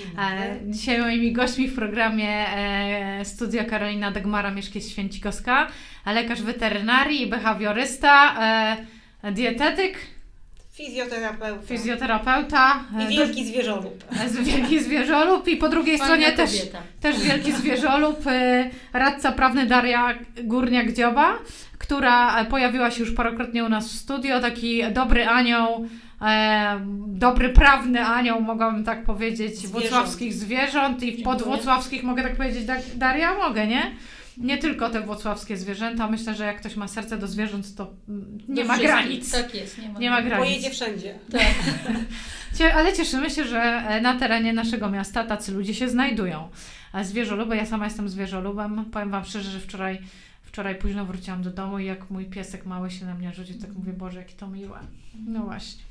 E, Dzisiaj moimi gośćmi w programie e, Studio Karolina Dagmara Mieszkiewicz-Święcikowska, lekarz weterynarii i behawiorysta, e, dietetyk, Fizjoterapeuta. fizjoterapeuta, I e, wielki zwierzolub. wielki zwierzolub i po drugiej Fajna stronie też, kobieta. też wielki zwierzolub, e, radca prawny Daria Górniak-Dzioba, która e, pojawiła się już parokrotnie u nas w studio, taki dobry anioł, e, dobry prawny anioł, mogłabym tak powiedzieć, Zwierząt. włocławskich zwierząt i Dziękuję. podwłocławskich, mogę tak powiedzieć, Da- Daria? Mogę, nie? Nie tylko te włocławskie zwierzęta, myślę, że jak ktoś ma serce do zwierząt, to mm, nie Do ma granic. Tak jest, nie ma, Nie ma granic. Pojedzie wszędzie. Tak. Ale cieszymy się, że e, na terenie naszego miasta tacy ludzie się znajdują. A zwierzoluby, ja sama jestem zwierzolubem. Powiem Wam szczerze, że wczoraj, wczoraj późno wróciłam do domu i jak mój piesek mały się na mnie rzucił, tak mówię, Boże, jakie to miłe. No właśnie.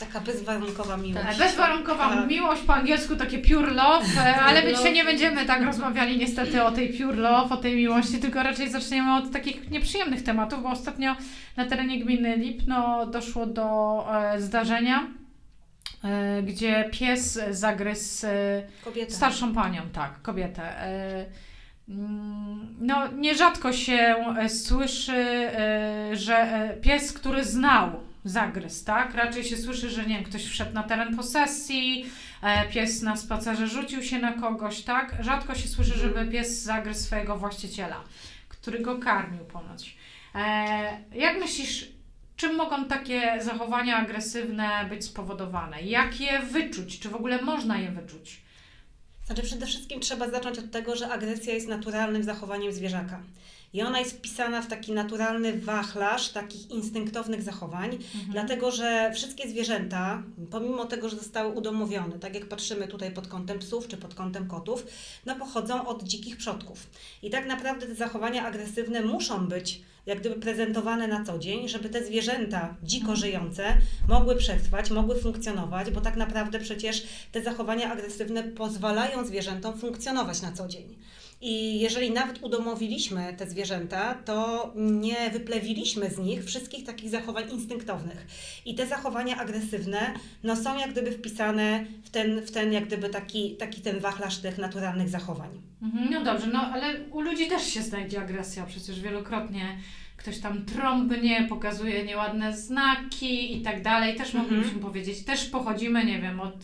Taka bezwarunkowa miłość. Tak. Bezwarunkowa Tak. miłość, po angielsku takie pure love, e, ale my dzisiaj nie będziemy tak rozmawiali niestety o tej pure love, o tej miłości, tylko raczej zaczniemy od takich nieprzyjemnych tematów, bo ostatnio na terenie gminy Lipno doszło do e, zdarzenia, e, gdzie pies zagryzł e, Kobieta. starszą panią, tak, kobietę. E, mm, No, nierzadko się e, słyszy, e, że pies, który znał zagryz, tak? Raczej się słyszy, że nie wiem, ktoś wszedł na teren posesji, e, pies na spacerze rzucił się na kogoś, tak? Rzadko się słyszy, żeby pies zagryzł swojego właściciela, który go karmił ponoć. E, Jak myślisz, czym mogą takie zachowania agresywne być spowodowane? Jak je wyczuć? Czy w ogóle można je wyczuć? Znaczy przede wszystkim trzeba zacząć od tego, że agresja jest naturalnym zachowaniem zwierzaka. I ona jest wpisana w taki naturalny wachlarz takich instynktownych zachowań, Mhm. dlatego że wszystkie zwierzęta, pomimo tego, że zostały udomowione, tak jak patrzymy tutaj pod kątem psów czy pod kątem kotów, no pochodzą od dzikich przodków. I tak naprawdę te zachowania agresywne muszą być jak gdyby prezentowane na co dzień, żeby te zwierzęta dziko żyjące mogły przetrwać, mogły funkcjonować, bo tak naprawdę przecież te zachowania agresywne pozwalają zwierzętom funkcjonować na co dzień. I jeżeli nawet udomowiliśmy te zwierzęta, to nie wyplewiliśmy z nich wszystkich takich zachowań instynktownych. I te zachowania agresywne no, są jak gdyby wpisane w ten, w ten jak gdyby taki, taki ten wachlarz tych naturalnych zachowań. Mhm, No dobrze, no ale u ludzi też się znajdzie agresja, przecież wielokrotnie ktoś tam trąbnie, pokazuje nieładne znaki i tak dalej. Też Mhm. moglibyśmy powiedzieć, też pochodzimy, nie wiem, od,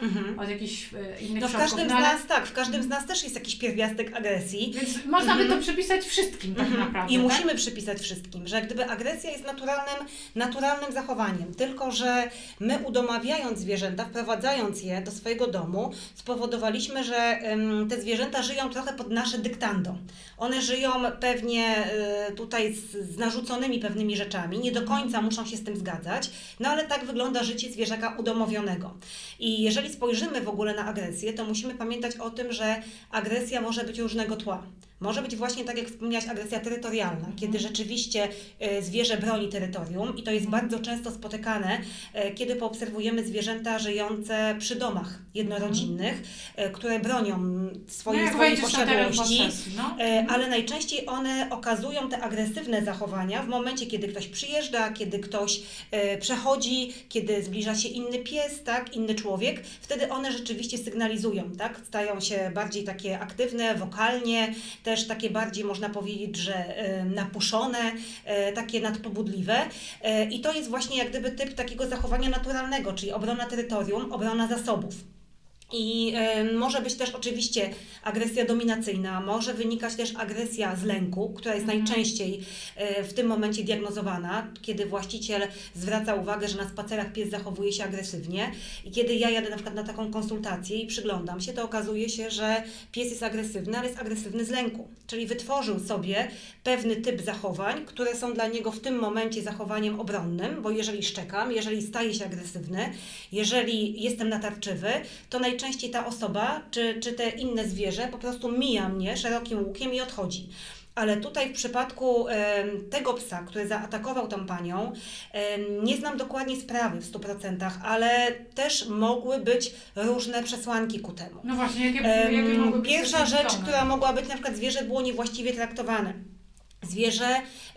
Mhm. od jakichś e, innych No w każdym z no, ale- nas, tak, w każdym z nas też jest jakiś pierwiastek agresji. Więc można by to Mhm. przypisać wszystkim tak Mhm. naprawdę. I tak? musimy przypisać wszystkim, że gdyby agresja jest naturalnym, naturalnym zachowaniem, tylko że my udomawiając zwierzęta, wprowadzając je do swojego domu, spowodowaliśmy, że em, te zwierzęta żyją trochę pod nasze dyktando. One żyją pewnie e, tutaj z, z narzuconymi pewnymi rzeczami, nie do końca muszą się z tym zgadzać, no ale tak wygląda życie zwierzaka udomowionego. I jeżeli spojrzymy w ogóle na agresję, to musimy pamiętać o tym, że agresja może być różnego tła. Może być właśnie tak, jak wspomniałaś, agresja terytorialna, kiedy rzeczywiście e, zwierzę broni terytorium i to jest bardzo często spotykane, e, kiedy poobserwujemy zwierzęta żyjące przy domach jednorodzinnych, e, które bronią no, swojej, jak swojej posiadłości. posesji, no. E, Ale najczęściej one okazują te agresywne zachowania w momencie, kiedy ktoś przyjeżdża, kiedy ktoś przechodzi, kiedy zbliża się inny pies, tak, inny człowiek. Wtedy one rzeczywiście sygnalizują, tak, stają się bardziej takie aktywne, wokalnie, też takie bardziej można powiedzieć, że e, napuszone, e, takie nadpobudliwe. E, I to jest właśnie jak gdyby typ takiego zachowania naturalnego, czyli obrona terytorium, obrona zasobów. I e, może być też oczywiście agresja dominacyjna, może wynikać też agresja z lęku, która jest Mhm. najczęściej e, w tym momencie diagnozowana, kiedy właściciel zwraca uwagę, że na spacerach pies zachowuje się agresywnie. I kiedy ja jadę na przykład na taką konsultację i przyglądam się, to okazuje się, że pies jest agresywny, ale jest agresywny z lęku. Czyli wytworzył sobie pewny typ zachowań, które są dla niego w tym momencie zachowaniem obronnym, bo jeżeli szczekam, jeżeli staję się agresywny, jeżeli jestem natarczywy, to najczęściej ta osoba, czy, czy te inne zwierzę po prostu mija mnie szerokim łukiem i odchodzi. Ale tutaj w przypadku tego psa, który zaatakował tą panią, nie znam dokładnie sprawy w 100%, ale też mogły być różne przesłanki ku temu. No właśnie, jakie, jakie mogły być Pierwsza rzecz, która mogła być, na przykład zwierzę było niewłaściwie traktowane. Zwierzę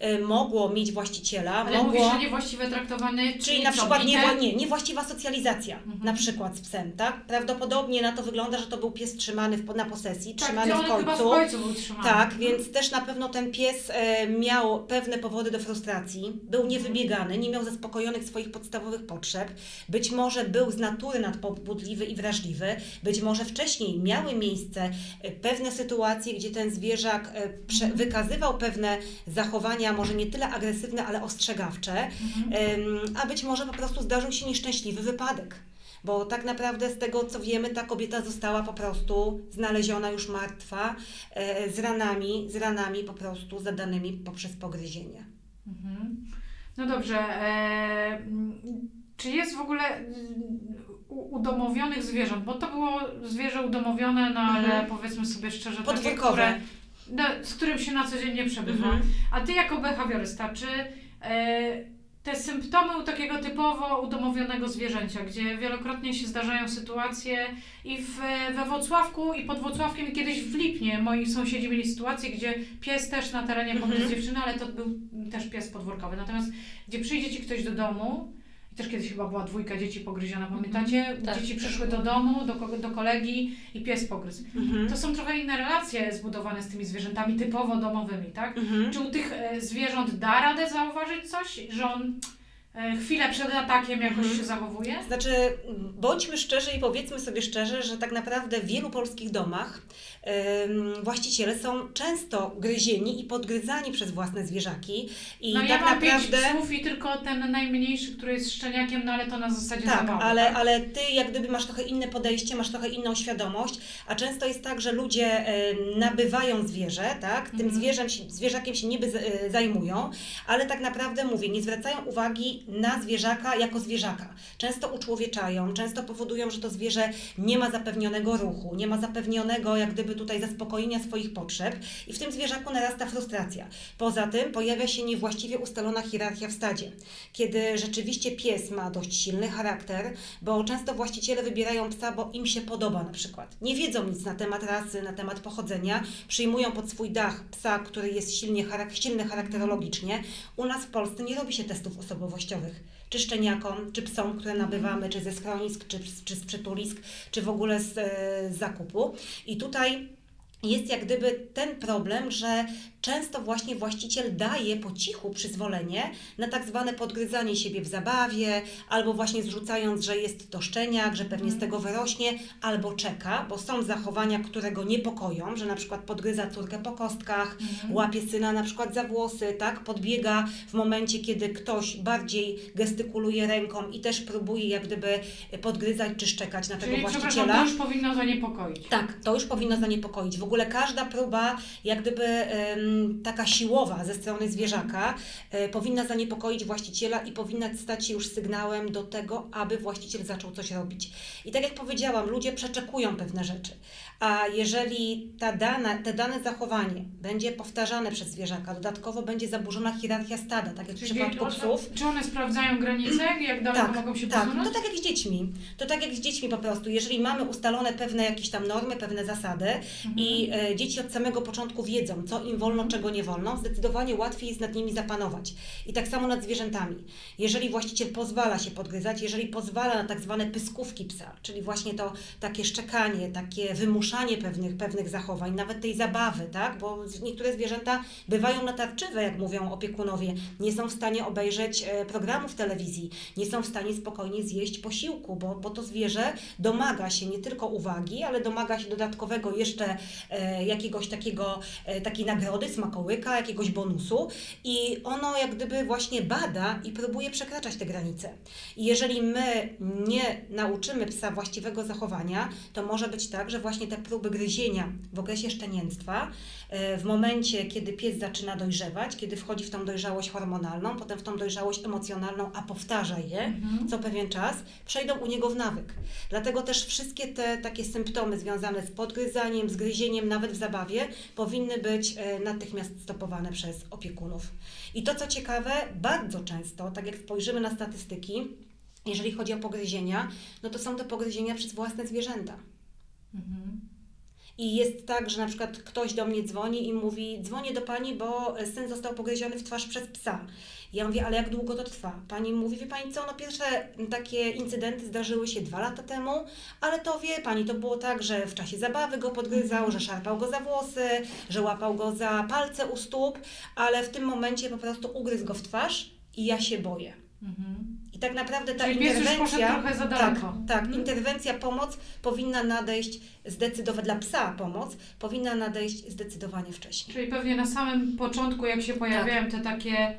y, mogło mieć właściciela, Ale mogło... mówisz, że niewłaściwe traktowanie, czyli, Czyli na co, przykład bite? nie, nie, niewłaściwa socjalizacja, Mhm. na przykład z psem, tak? Prawdopodobnie na to wygląda, że to był pies trzymany w, na posesji, tak, trzymany gdzie w chyba w końcu. końcu był trzymany. Tak, Mhm. więc też na pewno ten pies e, miał pewne powody do frustracji, był niewybiegany, nie miał zaspokojonych swoich podstawowych potrzeb, być może był z natury nadpobudliwy i wrażliwy, być może wcześniej miały miejsce e, pewne sytuacje, gdzie ten zwierzak e, prze, Mhm. wykazywał pewne zachowania, może nie tyle agresywne, ale ostrzegawcze, Mhm. A być może po prostu zdarzył się nieszczęśliwy wypadek. Bo tak naprawdę z tego co wiemy, ta kobieta została po prostu znaleziona już martwa, e, z ranami, z ranami po prostu zadanymi poprzez pogryzienie. Mhm. No dobrze. E, czy jest w ogóle udomowionych zwierząt? Bo to było zwierzę udomowione, no ale Mhm. powiedzmy sobie szczerze, takie, które, no, z którym się na co dzień nie przebywa. Mhm. A ty jako behawiorysta, czy e, te symptomy u takiego typowo udomowionego zwierzęcia, gdzie wielokrotnie się zdarzają sytuacje i w, we Włocławku i pod Włocławkiem i kiedyś w Lipnie moi sąsiedzi mieli sytuację, gdzie pies też na terenie Mhm. pogryzł dziewczyny, ale to był też pies podwórkowy. Natomiast gdzie przyjdzie Ci ktoś do domu, też kiedyś chyba była dwójka dzieci pogryziona, pamiętacie? Tak. Dzieci przyszły do domu, do, do kolegi i pies pogryzł. Mhm. To są trochę inne relacje zbudowane z tymi zwierzętami typowo domowymi, tak? Mhm. Czy u tych e, zwierząt da radę zauważyć coś, że on chwilę przed atakiem jakoś Mhm. się zachowuje? Znaczy, bądźmy szczerzy i powiedzmy sobie szczerze, że tak naprawdę w wielu polskich domach właściciele są często gryzieni i podgryzani przez własne zwierzaki. I no tak ja mam naprawdę. pięć psów i tylko ten najmniejszy, który jest szczeniakiem, no ale to na zasadzie Tak, zabawy. ale, tak? ale ty jak gdyby masz trochę inne podejście, masz trochę inną świadomość, a często jest tak, że ludzie e, nabywają zwierzę, tak? Tym Mhm. zwierzem, się- zwierzakiem się niby z- e, zajmują, ale tak naprawdę mówię, nie zwracają uwagi na zwierzaka jako zwierzaka. Często uczłowieczają, często powodują, że to zwierzę nie ma zapewnionego ruchu, nie ma zapewnionego jak gdyby tutaj zaspokojenia swoich potrzeb i w tym zwierzaku narasta frustracja. Poza tym pojawia się niewłaściwie ustalona hierarchia w stadzie, kiedy rzeczywiście pies ma dość silny charakter, bo często właściciele wybierają psa, bo im się podoba na przykład. Nie wiedzą nic na temat rasy, na temat pochodzenia, przyjmują pod swój dach psa, który jest silnie charak- silny charakterologicznie. U nas w Polsce nie robi się testów osobowościowych. Czy szczeniakom, czy psom, które nabywamy, czy ze schronisk, czy, czy z przytulisk, czy w ogóle z, e, z zakupu. I tutaj jest jak gdyby ten problem, że często właśnie właściciel daje po cichu przyzwolenie na tak zwane podgryzanie siebie w zabawie, albo właśnie zrzucając, że jest to szczeniak, że pewnie z tego wyrośnie, albo czeka, bo są zachowania, które go niepokoją, że na przykład podgryza córkę po kostkach, Mhm. łapie syna na przykład za włosy, tak, podbiega w momencie, kiedy ktoś bardziej gestykuluje ręką i też próbuje jak gdyby podgryzać czy szczekać na tego Czyli przepraszam, właściciela. to już powinno zaniepokoić. Tak, to już powinno zaniepokoić. W ogóle każda próba, jak gdyby taka siłowa ze strony zwierzaka, e, powinna zaniepokoić właściciela i powinna stać się już sygnałem do tego, aby właściciel zaczął coś robić. I tak jak powiedziałam, ludzie przeczekują pewne rzeczy. A jeżeli ta dana, te dane zachowanie będzie powtarzane przez zwierzaka, dodatkowo będzie zaburzona hierarchia stada, tak jak w Czyli przypadku o- psów, Czy one sprawdzają granice, jak daleko mogą się tak, posunąć? to tak jak z dziećmi. To tak jak z dziećmi po prostu. Jeżeli mamy ustalone pewne jakieś tam normy, pewne zasady Mhm. i e, dzieci od samego początku wiedzą, co im wolno, czego nie wolno, zdecydowanie łatwiej jest nad nimi zapanować. I tak samo nad zwierzętami. Jeżeli właściciel pozwala się podgryzać, jeżeli pozwala na tak zwane pyskówki psa, czyli właśnie to takie szczekanie, takie wymuszanie pewnych, pewnych zachowań, nawet tej zabawy, tak? Bo niektóre zwierzęta bywają natarczywe, jak mówią opiekunowie, nie są w stanie obejrzeć e, programu w telewizji, nie są w stanie spokojnie zjeść posiłku, bo, bo to zwierzę domaga się nie tylko uwagi, ale domaga się dodatkowego jeszcze jakiegoś takiego, e, takiej nagrody, smakołyka, jakiegoś bonusu i ono jak gdyby właśnie bada i próbuje przekraczać te granice. I jeżeli my nie nauczymy psa właściwego zachowania, to może być tak, że właśnie te próby gryzienia w okresie szczenięctwa, e, w momencie, kiedy pies zaczyna dojrzewać, kiedy wchodzi w tą dojrzałość hormonalną, potem w tą dojrzałość emocjonalną, a powtarza je, Mhm. co pewien czas, przejdą u niego w nawyk. Dlatego też wszystkie te takie symptomy związane z podgryzaniem, z gryzieniem, nawet w zabawie, powinny być e, natychmiast stopowane przez opiekunów. I to, co ciekawe, bardzo często, tak jak spojrzymy na statystyki, jeżeli chodzi o pogryzienia, no to są to pogryzienia przez własne zwierzęta. Mhm. i jest tak, że na przykład ktoś do mnie dzwoni i mówi, dzwonię do pani, bo syn został pogryziony w twarz przez psa. Ja mówię, ale jak długo to trwa? Pani mówi, wie pani co, no pierwsze takie incydenty zdarzyły się dwa lata temu, ale to wie pani, to było tak, że w czasie zabawy go podgryzał, że szarpał go za włosy, że łapał go za palce u stóp, ale w tym momencie po prostu ugryzł go w twarz i ja się boję. Mhm. I tak naprawdę ta Czyli interwencja, trochę za tak, daleko. tak, Mhm. interwencja, pomoc powinna nadejść zdecydowanie, dla psa pomoc powinna nadejść zdecydowanie wcześniej. Czyli pewnie na samym początku, jak się pojawiają te takie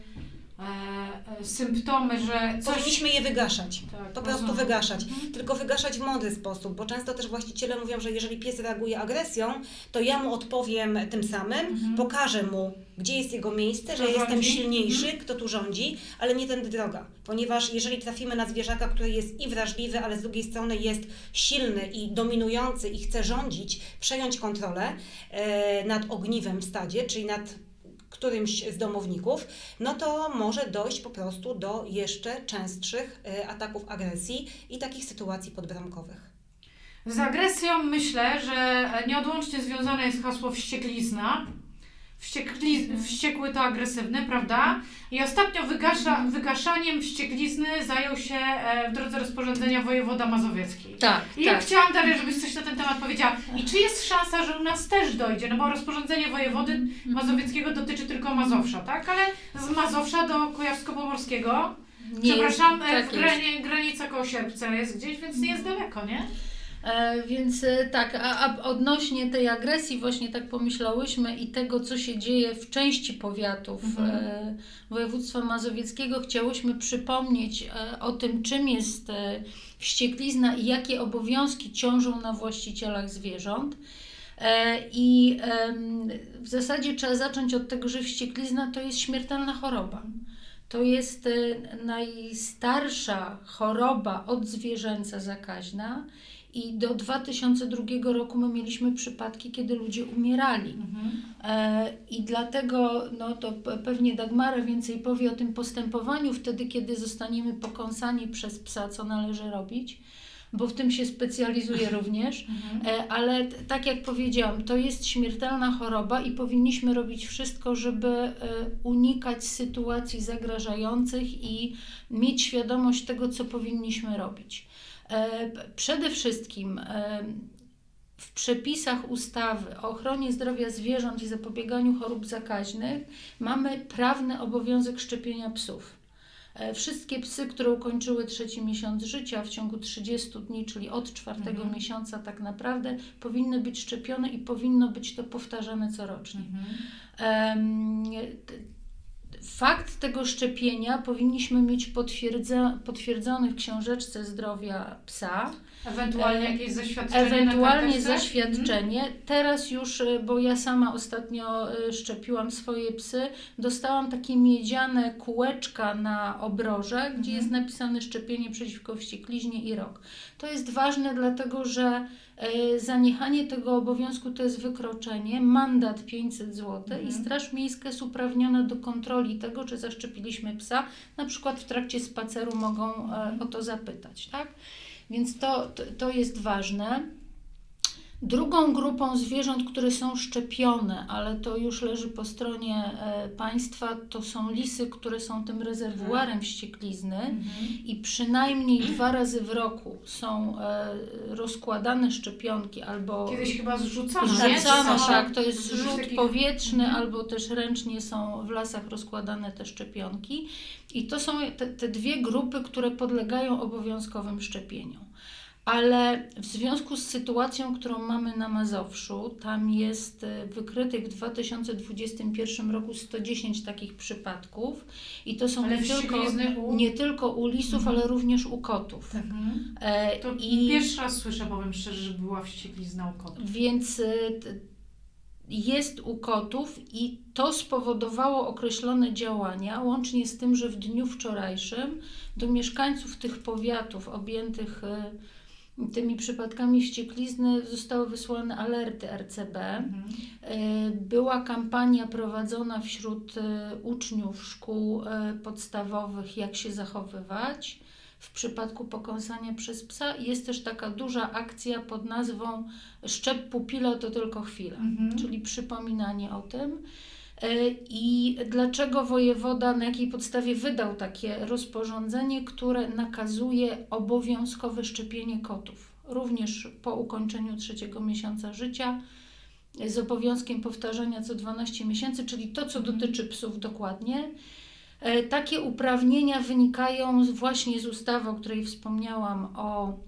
e, e, symptomy, że coś... Powinniśmy je wygaszać. Tak, Po prostu rozumiem. wygaszać. Mhm. Tylko wygaszać w mądry sposób, bo często też właściciele mówią, że jeżeli pies reaguje agresją, to ja mu odpowiem tym samym, Mhm. pokażę mu, gdzie jest jego miejsce, że jestem silniejszy, Mhm. kto tu rządzi, ale nie tędy droga. Ponieważ jeżeli trafimy na zwierzaka, który jest i wrażliwy, ale z drugiej strony jest silny i dominujący i chce rządzić, przejąć kontrolę e, nad ogniwem w stadzie, czyli nad którymś z domowników, no to może dojść po prostu do jeszcze częstszych e, ataków agresji i takich sytuacji podbramkowych. Z agresją myślę, że nieodłącznie związane jest hasło wścieklizna. Wściekli, wściekły to agresywny, prawda? I ostatnio wygasza, wygaszaniem wścieklizny zajął się e, w drodze rozporządzenia wojewoda mazowiecki. Tak, I ja tak. chciałam, Daria, żebyś coś na ten temat powiedziała. I czy jest szansa, że u nas też dojdzie? No bo rozporządzenie wojewody mazowieckiego dotyczy tylko Mazowsza, tak? Ale z Mazowsza do Kujawsko-Pomorskiego, Nie przepraszam, jest- tak w grani, granica koło Sierpca jest gdzieś, więc nie jest daleko, nie? E, więc e, tak, a, odnośnie tej agresji właśnie tak pomyślałyśmy i tego, co się dzieje w części powiatów Mhm. e, województwa mazowieckiego, chciałyśmy przypomnieć o tym, czym jest wścieklizna i jakie obowiązki ciążą na właścicielach zwierząt. I w zasadzie trzeba zacząć od tego, że wścieklizna to jest śmiertelna choroba. To jest najstarsza choroba odzwierzęca zakaźna i do 2002 roku my mieliśmy przypadki, kiedy ludzie umierali. Mhm. E, I dlatego, no to pe- pewnie Dagmara więcej powie o tym postępowaniu wtedy, kiedy zostaniemy pokąsani przez psa, co należy robić, bo w tym się specjalizuje również. Mhm. E, Ale tak jak powiedziałam, to jest śmiertelna choroba i powinniśmy robić wszystko, żeby e, unikać sytuacji zagrażających i mieć świadomość tego, co powinniśmy robić. E, Przede wszystkim e, w przepisach ustawy o ochronie zdrowia zwierząt i zapobieganiu chorób zakaźnych mamy prawny obowiązek szczepienia psów. E, Wszystkie psy, które ukończyły trzeci miesiąc życia w ciągu 30 dni, czyli od czwartego Mhm. miesiąca, tak naprawdę powinny być szczepione i powinno być to powtarzane corocznie. Mhm. T- Fakt tego szczepienia powinniśmy mieć potwierdza, potwierdzony w książeczce zdrowia psa. Ewentualnie E, jakieś zaświadczenie Ewentualnie karteczce? zaświadczenie. Teraz już, y, bo ja sama ostatnio y, szczepiłam swoje psy, dostałam takie miedziane kółeczka na obroże, gdzie Mhm. jest napisane szczepienie przeciwko wściekliźnie i rok. To jest ważne, dlatego że zaniechanie tego obowiązku to jest wykroczenie, mandat 500 zł i Mhm. Straż Miejska jest uprawniona do kontroli tego, czy zaszczepiliśmy psa. Na przykład w trakcie spaceru mogą e, o to zapytać, tak? Więc to, to, to jest ważne. Drugą grupą zwierząt, które są szczepione, ale to już leży po stronie e, państwa, to są lisy, które są tym rezerwuarem wścieklizny Mhm. i przynajmniej dwa razy w roku są e, rozkładane szczepionki albo Kiedyś chyba zrzucano, nie? Rzucano, Coś- tak, to jest coś rzut takich- powietrzny, Mhm. albo też ręcznie są w lasach rozkładane te szczepionki. I to są te, te dwie grupy, które podlegają obowiązkowym szczepieniom. Ale w związku z sytuacją, którą mamy na Mazowszu, tam jest e, wykrytych w 2021 roku 110 takich przypadków i to są Ale nie tylko, nie tylko u lisów, Mhm. ale również u kotów. Mhm. E, To i... pierwszy raz słyszę, powiem szczerze, że była wścieklizna u kotów. Więc y, jest u kotów i to spowodowało określone działania, łącznie z tym, że w dniu wczorajszym do mieszkańców tych powiatów objętych y, tymi przypadkami wścieklizny zostały wysłane alerty RCB. Mhm. Y, Była kampania prowadzona wśród y, uczniów szkół y, podstawowych, jak się zachowywać. w przypadku pokąsania przez psa. Jest też taka duża akcja pod nazwą Szczep pupila to tylko chwila, Mhm. czyli przypominanie o tym. E, I dlaczego wojewoda, na jakiej podstawie wydał takie rozporządzenie, które nakazuje obowiązkowe szczepienie kotów, również po ukończeniu trzeciego miesiąca życia, z obowiązkiem powtarzania co 12 miesięcy, czyli to, co dotyczy psów dokładnie. E, Takie uprawnienia wynikają właśnie z ustawy, o której wspomniałam, o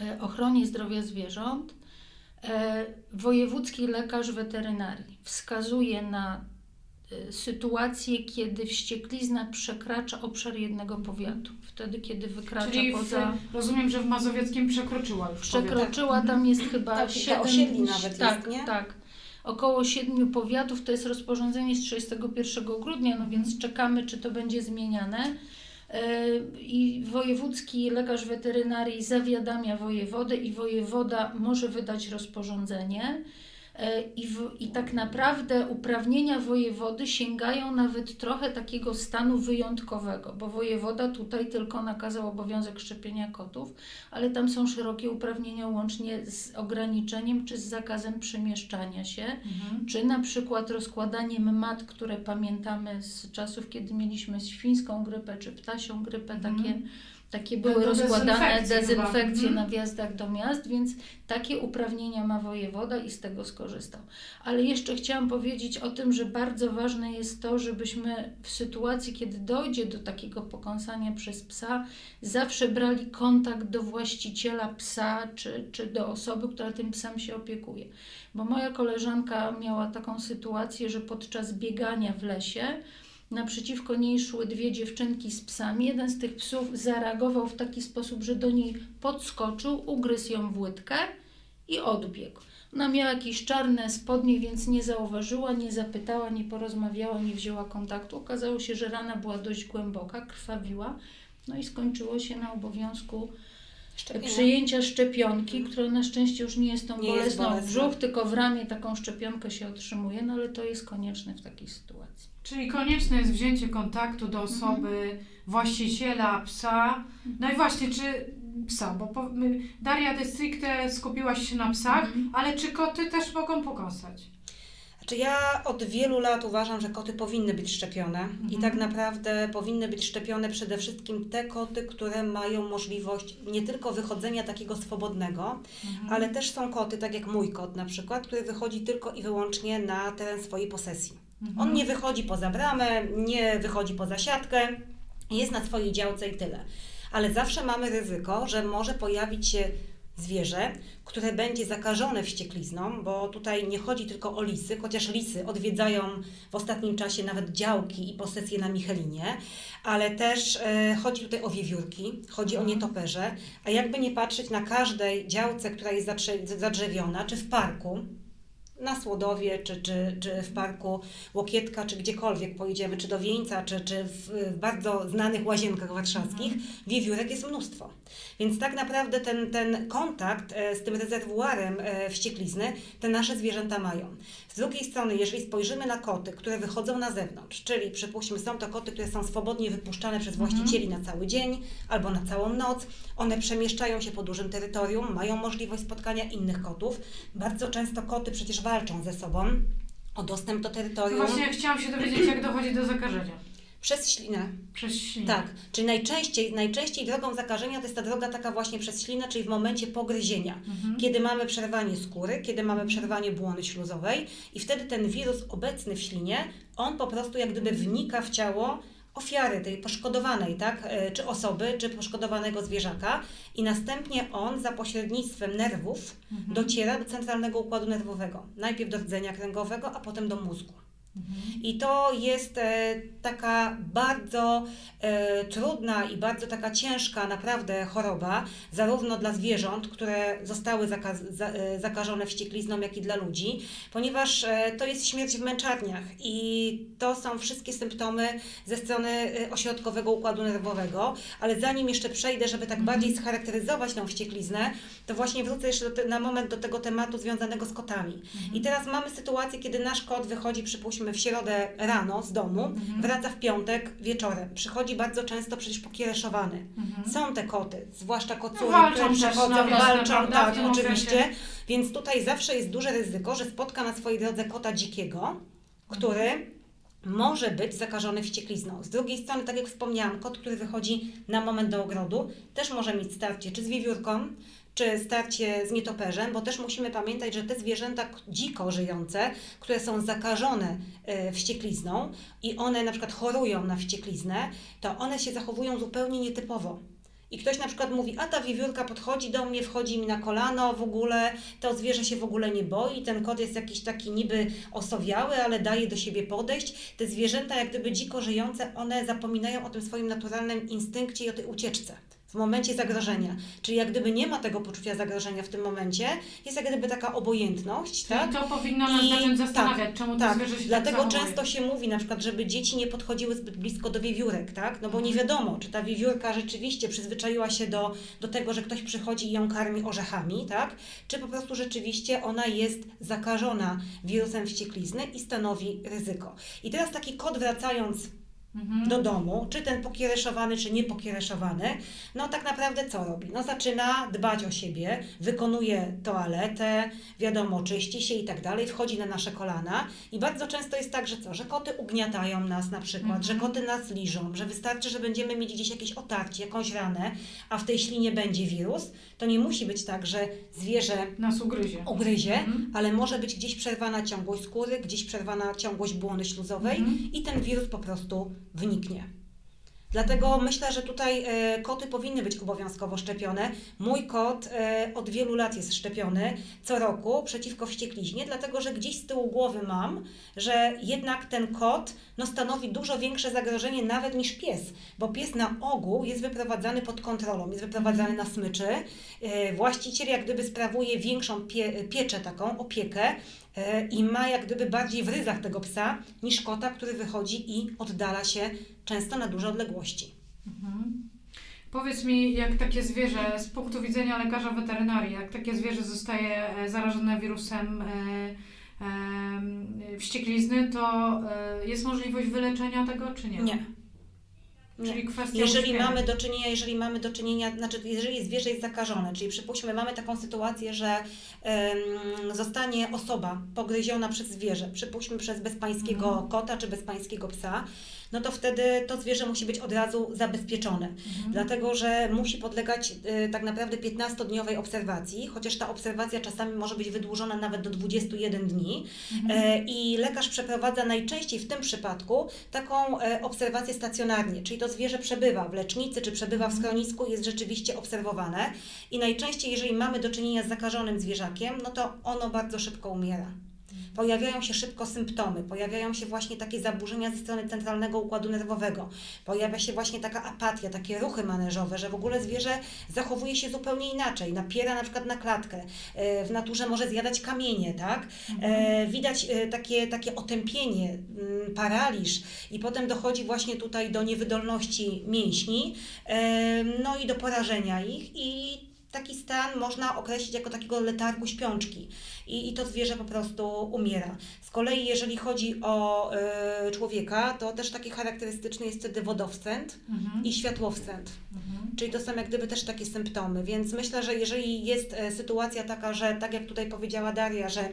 e, ochronie zdrowia zwierząt. E, Wojewódzki lekarz weterynarii wskazuje na e, sytuację, kiedy wścieklizna przekracza obszar jednego powiatu. Wtedy, kiedy wykracza Czyli w, poza. rozumiem, że w Mazowieckim przekroczyła już powiat. Przekroczyła, tam jest chyba Tak, siedem, na osiedli nawet tak, jest, nie? Tak, około siedmiu powiatów, to jest rozporządzenie z 31 grudnia, no więc czekamy, czy to będzie zmieniane. E, I wojewódzki lekarz weterynarii zawiadamia wojewodę i wojewoda może wydać rozporządzenie. E, I, w, I tak naprawdę uprawnienia wojewody sięgają nawet trochę takiego stanu wyjątkowego, bo wojewoda tutaj tylko nakazał obowiązek szczepienia kotów, ale tam są szerokie uprawnienia łącznie z ograniczeniem czy z zakazem przemieszczania się, Mhm. czy na przykład rozkładaniem mat, które pamiętamy z czasów, kiedy mieliśmy świńską grypę czy ptasią grypę, Mhm. takie, takie były do rozkładane dezynfekcji dezynfekcje na wjazdach do miast, więc takie uprawnienia ma wojewoda i z tego skorzystał. Ale jeszcze chciałam powiedzieć o tym, że bardzo ważne jest to, żebyśmy w sytuacji, kiedy dojdzie do takiego pokąsania przez psa, zawsze brali kontakt do właściciela psa czy, czy do osoby, która tym psem się opiekuje. Bo moja koleżanka miała taką sytuację, że podczas biegania w lesie naprzeciwko niej szły dwie dziewczynki z psami. Jeden z tych psów zareagował w taki sposób, że do niej podskoczył, ugryzł ją w łydkę i odbiegł. Ona miała jakieś czarne spodnie, więc nie zauważyła, nie zapytała, nie porozmawiała, nie wzięła kontaktu. Okazało się, że rana była dość głęboka, krwawiła. No i skończyło się na obowiązku Szczepienia. przyjęcia szczepionki, która na szczęście już nie jest tą Nie jest bolesną w bolesna. brzuch, tylko w ramię taką szczepionkę się otrzymuje, no ale to jest konieczne w takiej sytuacji. Czyli konieczne jest wzięcie kontaktu do osoby, właściciela psa. No i właśnie, czy psa, bo po, my, Daria de stricte skupiłaś się na psach, Mhm. ale czy koty też mogą pokąsać? Znaczy ja od wielu lat uważam, że koty powinny być szczepione i Mhm. tak naprawdę powinny być szczepione przede wszystkim te koty, które mają możliwość nie tylko wychodzenia takiego swobodnego, Mhm. ale też są koty, tak jak mój kot na przykład, który wychodzi tylko i wyłącznie na teren swojej posesji. Mhm. On nie wychodzi poza bramę, nie wychodzi poza siatkę, jest na swojej działce i tyle. Ale zawsze mamy ryzyko, że może pojawić się zwierzę, które będzie zakażone wścieklizną, bo tutaj nie chodzi tylko o lisy, chociaż lisy odwiedzają w ostatnim czasie nawet działki i posesje na Michelinie, ale też e, chodzi tutaj o wiewiórki, chodzi o Mhm. nietoperze, a jakby nie patrzeć na każdej działce, która jest zadrzewiona, czy w parku, na Słodowie, czy, czy, czy w parku Łokietka, czy gdziekolwiek pojedziemy, czy do Wieńca, czy, czy w, bardzo znanych łazienkach warszawskich, wiewiórek jest mnóstwo. Więc tak naprawdę ten, ten kontakt e, z tym rezerwuarem e, wścieklizny te nasze zwierzęta mają. Z drugiej strony, jeżeli spojrzymy na koty, które wychodzą na zewnątrz, czyli przypuśćmy są to koty, które są swobodnie wypuszczane przez właścicieli na cały dzień albo na całą noc, one przemieszczają się po dużym terytorium, mają możliwość spotkania innych kotów. Bardzo często koty przecież walczą ze sobą o dostęp do No terytorium właśnie chciałam się dowiedzieć, jak dochodzi do zakażenia. Przez ślinę. Przez ślinę. Tak, czyli najczęściej, najczęściej drogą zakażenia to jest ta droga taka właśnie przez ślinę, czyli w momencie pogryzienia, Mhm. kiedy mamy przerwanie skóry, kiedy mamy przerwanie błony śluzowej i wtedy ten wirus obecny w ślinie, on po prostu jak gdyby wnika w ciało ofiary tej poszkodowanej, tak, e, czy osoby, czy poszkodowanego zwierzaka i następnie on za pośrednictwem nerwów Mhm. dociera do centralnego układu nerwowego, najpierw do rdzenia kręgowego, a potem do mózgu. Mhm. I to jest e, taka bardzo e, trudna i bardzo taka ciężka naprawdę choroba, zarówno dla zwierząt, które zostały zakaz- za, e, zakażone wścieklizną, jak i dla ludzi, ponieważ to jest śmierć w męczarniach i to są wszystkie symptomy ze strony ośrodkowego układu nerwowego, ale zanim jeszcze przejdę, żeby tak bardziej scharakteryzować tą wściekliznę, to właśnie wrócę jeszcze te, na moment do tego tematu związanego z kotami. I teraz mamy sytuację, kiedy nasz kot wychodzi, przypuśćmy, załóżmy w środę rano z domu, Mhm. wraca w piątek wieczorem. Przychodzi bardzo często przecież pokiereszowany. Mhm. Są te koty, zwłaszcza kocury, No które na wiosnę, walczą, w tak, tym oczywiście. okresie. Więc tutaj zawsze jest duże ryzyko, że spotka na swojej drodze kota dzikiego, który może być zakażony wścieklizną. Z drugiej strony, tak jak wspomniałam, kot, który wychodzi na moment do ogrodu, też może mieć starcie czy z wiewiórką, czy starcie z nietoperzem, bo też musimy pamiętać, że te zwierzęta dziko żyjące, które są zakażone e, wścieklizną i one na przykład chorują na wściekliznę, to one się zachowują zupełnie nietypowo. I ktoś na przykład mówi, a ta wiewiórka podchodzi do mnie, wchodzi mi na kolano w ogóle, to zwierzę się w ogóle nie boi, ten kot jest jakiś taki niby osowiały, ale daje do siebie podejść. Te zwierzęta, jak gdyby dziko żyjące, one zapominają o tym swoim naturalnym instynkcie i o tej ucieczce w momencie zagrożenia. Czyli jak gdyby nie ma tego poczucia zagrożenia w tym momencie, jest jak gdyby taka obojętność, Czyli tak? to powinno nas I- zacząć zastanawiać, czemu to Tak, zwierzę się dlatego tak często się mówi na przykład, żeby dzieci nie podchodziły zbyt blisko do wiewiórek, tak? No bo nie Mhm. wiadomo, czy ta wiewiórka rzeczywiście przyzwyczaiła się do, do tego, że ktoś przychodzi i ją karmi orzechami, tak? Czy po prostu rzeczywiście ona jest zakażona wirusem wścieklizny i stanowi ryzyko. I teraz taki kot wracając Mhm. do domu, czy ten pokiereszowany, czy niepokiereszowany, no tak naprawdę co robi? No zaczyna dbać o siebie, wykonuje toaletę, wiadomo, czyści się i tak dalej, wchodzi na nasze kolana i bardzo często jest tak, że co? Że koty ugniatają nas na przykład, Mhm. że koty nas liżą, że wystarczy, że będziemy mieć gdzieś jakieś otarcie, jakąś ranę, a w tej ślinie będzie wirus, to nie musi być tak, że zwierzę Nas ugryzie. ugryzie, Mhm. ale może być gdzieś przerwana ciągłość skóry, gdzieś przerwana ciągłość błony śluzowej Mhm. i ten wirus po prostu wniknie. Dlatego myślę, że tutaj e, koty powinny być obowiązkowo szczepione. Mój kot e, od wielu lat jest szczepiony co roku przeciwko wściekliźnie, dlatego że gdzieś z tyłu głowy mam, że jednak ten kot no, stanowi dużo większe zagrożenie nawet niż pies, bo pies na ogół jest wyprowadzany pod kontrolą, jest wyprowadzany na smyczy. E, właściciel jak gdyby sprawuje większą pie, pieczę taką, opiekę i ma jak gdyby bardziej w ryzach tego psa niż kota, który wychodzi i oddala się często na duże odległości. Mhm. Powiedz mi, jak takie zwierzę z punktu widzenia lekarza weterynarii, jak takie zwierzę zostaje e, zarażone wirusem e, e, wścieklizny, to e, jest możliwość wyleczenia tego, czy nie? Nie. Czyli kwestia Jeżeli mamy do czynienia, jeżeli mamy do czynienia, znaczy jeżeli zwierzę jest zakażone, czyli przypuśćmy, mamy taką sytuację, że zostanie osoba pogryziona przez zwierzę, przypuśćmy przez bezpańskiego Mhm. kota czy bezpańskiego psa, no to wtedy to zwierzę musi być od razu zabezpieczone. Mhm. Dlatego, że musi podlegać y, tak naprawdę 15-dniowej obserwacji, chociaż ta obserwacja czasami może być wydłużona nawet do 21 dni. Mhm. E, I lekarz przeprowadza najczęściej w tym przypadku taką e, obserwację stacjonarnie, czyli to zwierzę przebywa w lecznicy czy przebywa w schronisku, jest rzeczywiście obserwowane. I najczęściej, jeżeli mamy do czynienia z zakażonym zwierzakiem, no to ono bardzo szybko umiera. Pojawiają się szybko symptomy, pojawiają się właśnie takie zaburzenia ze strony centralnego układu nerwowego, pojawia się właśnie taka apatia, takie ruchy maneżowe, że w ogóle zwierzę zachowuje się zupełnie inaczej, napiera na przykład na klatkę, e, w naturze może zjadać kamienie, tak? E, widać e, takie, takie otępienie, mm, paraliż i potem dochodzi właśnie tutaj do niewydolności mięśni, no i do porażenia ich i taki stan można określić jako takiego letargu śpiączki i, i to zwierzę po prostu umiera. Z kolei jeżeli chodzi o e, człowieka, to też taki charakterystyczny jest wtedy wodowstręt Mhm. i światłowstręt. Mhm. Czyli to są jak gdyby też takie symptomy, więc myślę, że jeżeli jest e, sytuacja taka, że tak jak tutaj powiedziała Daria, że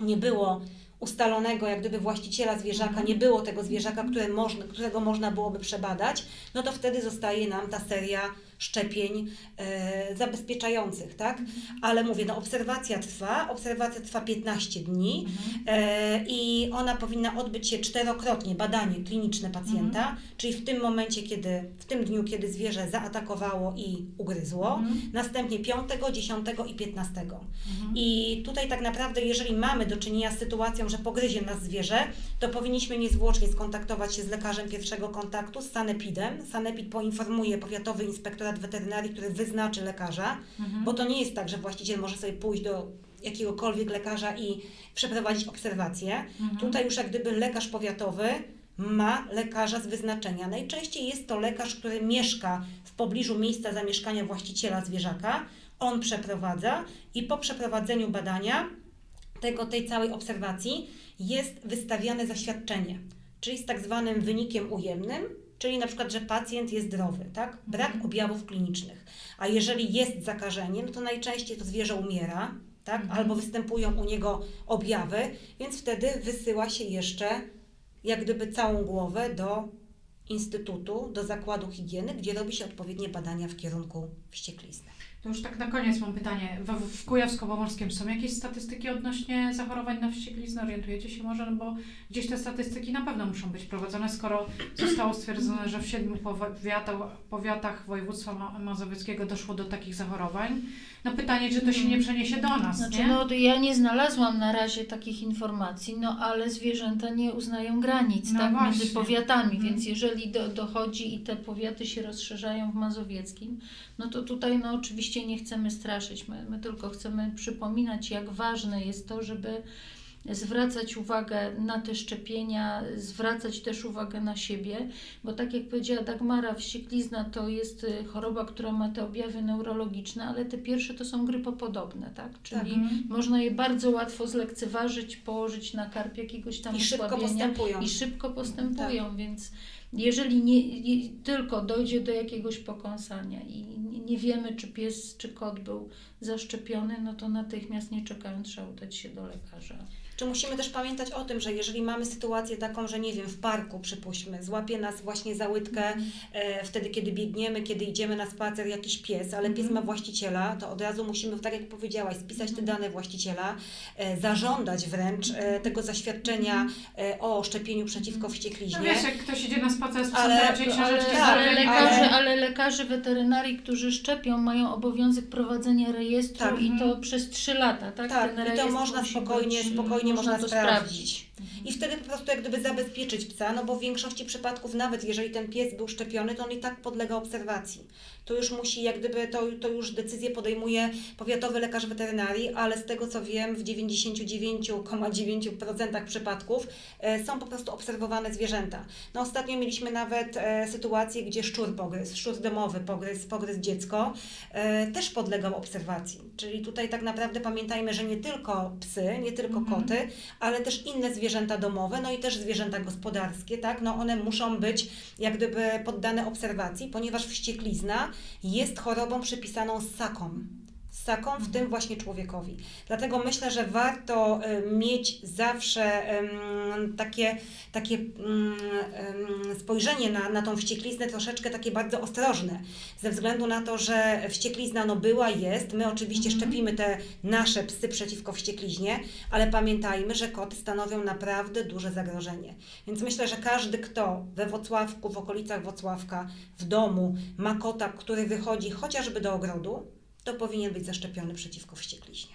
nie było ustalonego jak gdyby właściciela zwierzaka, nie było tego zwierzaka, które można, którego można byłoby przebadać, no to wtedy zostaje nam ta seria szczepień e, zabezpieczających, tak? Ale mówię, no obserwacja trwa, obserwacja trwa 15 dni Mhm. e, i ona powinna odbyć się czterokrotnie, badanie kliniczne pacjenta, czyli w tym momencie, kiedy, w tym dniu, kiedy zwierzę zaatakowało i ugryzło, Mhm. następnie 5, 10 i 15. Mhm. I tutaj tak naprawdę, jeżeli mamy do czynienia z sytuacją, że pogryzie nas zwierzę, to powinniśmy niezwłocznie skontaktować się z lekarzem pierwszego kontaktu, z sanepidem. Sanepid poinformuje powiatowy inspektorat weterynarii, który wyznaczy lekarza, Mhm. bo to nie jest tak, że właściciel może sobie pójść do jakiegokolwiek lekarza i przeprowadzić obserwację. Mhm. Tutaj już jak gdyby lekarz powiatowy ma lekarza z wyznaczenia. Najczęściej jest to lekarz, który mieszka w pobliżu miejsca zamieszkania właściciela zwierzaka. On przeprowadza i po przeprowadzeniu badania tego, tej całej obserwacji jest wystawiane zaświadczenie, czyli z tak zwanym wynikiem ujemnym, czyli na przykład, że pacjent jest zdrowy, tak? Brak Mhm. objawów klinicznych. A jeżeli jest zakażenie, no to najczęściej to zwierzę umiera, tak? Mhm. Albo występują u niego objawy, więc wtedy wysyła się jeszcze jak gdyby całą głowę do instytutu, do zakładu higieny, gdzie robi się odpowiednie badania w kierunku wścieklizny. To już tak na koniec mam pytanie. W, w Kujawsko-Pomorskim są jakieś statystyki odnośnie zachorowań na wściekliznę? Orientujecie się może? No bo gdzieś te statystyki na pewno muszą być prowadzone, skoro zostało stwierdzone, że w siedmiu powiatach, powiatach województwa ma- mazowieckiego doszło do takich zachorowań. No pytanie, czy to się nie przeniesie do nas, Znaczy, nie? no, ja nie znalazłam na razie takich informacji, no ale zwierzęta nie uznają granic No tak, między właśnie. powiatami, Mhm. więc jeżeli do, dochodzi i te powiaty się rozszerzają w Mazowieckim, no to tutaj no, oczywiście nie chcemy straszyć, my, my tylko chcemy przypominać, jak ważne jest to, żeby zwracać uwagę na te szczepienia, zwracać też uwagę na siebie, bo tak jak powiedziała Dagmara, wścieklizna to jest y, choroba, która ma te objawy neurologiczne, ale te pierwsze to są grypopodobne, tak? Czyli Mhm. można je bardzo łatwo zlekceważyć, położyć na karp jakiegoś tam I szybko postępują. i szybko postępują, Tak. więc jeżeli nie, i tylko dojdzie do jakiegoś pokąsania i nie- nie wiemy, czy pies, czy kot był zaszczepiony, no to natychmiast nie czekając trzeba udać się do lekarza. Czy musimy też pamiętać o tym, że jeżeli mamy sytuację taką, że nie wiem, w parku przypuśćmy, złapie nas właśnie za łydkę e, wtedy, kiedy biegniemy, kiedy idziemy na spacer jakiś pies, ale pies Mhm. ma właściciela, to od razu musimy, tak jak powiedziałaś, spisać te Mhm. dane właściciela, e, zażądać wręcz e, tego zaświadczenia e, o szczepieniu przeciwko No wściekliźnie. wiesz, jak ktoś idzie na spacer z psem, Ale- raczej ale, tak, ale, lekarze, ale lekarze weterynarii, którzy szczepią, mają obowiązek prowadzenia rejestru Tak. i to przez 3 lata, tak? Tak, Ten i to można spokojnie, być, spokojnie można to sprawdzić. I wtedy po prostu jak gdyby zabezpieczyć psa, no bo w większości przypadków nawet jeżeli ten pies był szczepiony, to on i tak podlega obserwacji. To już musi, jak gdyby, to, to już decyzję podejmuje powiatowy lekarz weterynarii, ale z tego co wiem, w 99,9% przypadków e, są po prostu obserwowane zwierzęta. No ostatnio mieliśmy nawet e, sytuację, gdzie szczur pogryzł, szczur domowy pogryzł, pogryzł dziecko, e, też podlegał obserwacji. Czyli tutaj tak naprawdę pamiętajmy, że nie tylko psy, nie tylko Mhm. koty, ale też inne zwierzęta domowe, no i też zwierzęta gospodarskie, tak? No one muszą być jak gdyby poddane obserwacji, ponieważ wścieklizna jest chorobą przypisaną ssakom. Ssakom, w tym właśnie człowiekowi. Dlatego myślę, że warto y, mieć zawsze takie, takie ym, spojrzenie na, na tą wściekliznę troszeczkę takie bardzo ostrożne, ze względu na to, że wścieklizna no była, jest. My oczywiście Mhm. szczepimy te nasze psy przeciwko wściekliźnie, ale pamiętajmy, że koty stanowią naprawdę duże zagrożenie. Więc myślę, że każdy, kto we Wocławku, w okolicach Wocławka, w domu ma kota, który wychodzi chociażby do ogrodu, to powinien być zaszczepiony przeciwko wściekliźnie.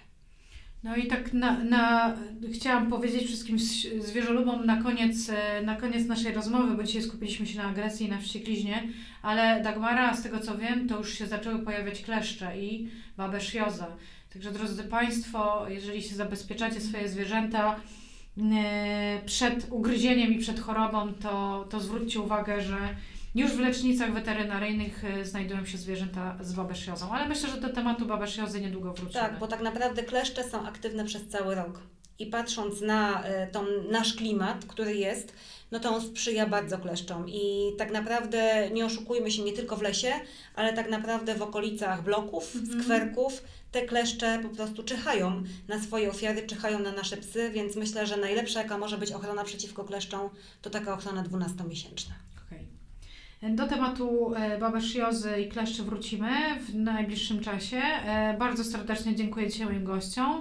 No i tak na, na, chciałam powiedzieć wszystkim zwierzolubom na koniec, e, na koniec naszej rozmowy, bo dzisiaj skupiliśmy się na agresji i na wściekliźnie, ale Dagmara, z tego co wiem, to już się zaczęły pojawiać kleszcze i babeszioza. Także drodzy Państwo, jeżeli się zabezpieczacie swoje zwierzęta e, przed ugryzieniem i przed chorobą, to, to zwróćcie uwagę, że już w lecznicach weterynaryjnych e, znajdują się zwierzęta z babesziozą, ale myślę, że do tematu babesziozy niedługo wrócimy. Tak, bo tak naprawdę kleszcze są aktywne przez cały rok. I patrząc na e, tą, nasz klimat, który jest, no to on sprzyja bardzo kleszczom. I tak naprawdę nie oszukujmy się nie tylko w lesie, ale tak naprawdę w okolicach bloków, Mhm. skwerków, te kleszcze po prostu czyhają na swoje ofiary, czyhają na nasze psy, więc myślę, że najlepsza jaka może być ochrona przeciwko kleszczom, to taka ochrona 12-miesięczna. Do tematu e, babesziozy i kleszczy wrócimy w najbliższym czasie. E, Bardzo serdecznie dziękuję dzisiaj moim gościom.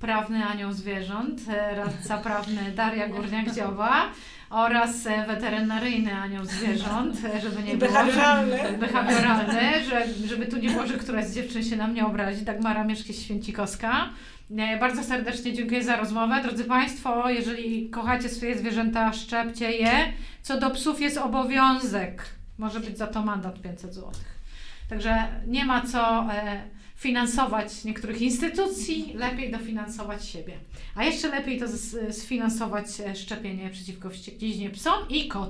Prawny anioł zwierząt, e, radca prawny Daria Górniak-Dzioba oraz weterynaryjny anioł zwierząt, żeby nie było, behawioralny. że- behawioralny, że, żeby tu nie było, że któraś z dziewczyn się na mnie obrazi, Dagmara Mieszkiś-Święcikowska. Bardzo serdecznie dziękuję za rozmowę. Drodzy Państwo, jeżeli kochacie swoje zwierzęta, szczepcie je. Co do psów jest obowiązek. Może być za to mandat 500 zł. Także nie ma co e, finansować niektórych instytucji, lepiej dofinansować siebie. A jeszcze lepiej to z- sfinansować e, szczepienie przeciwko wściekliźnie psom i kotom.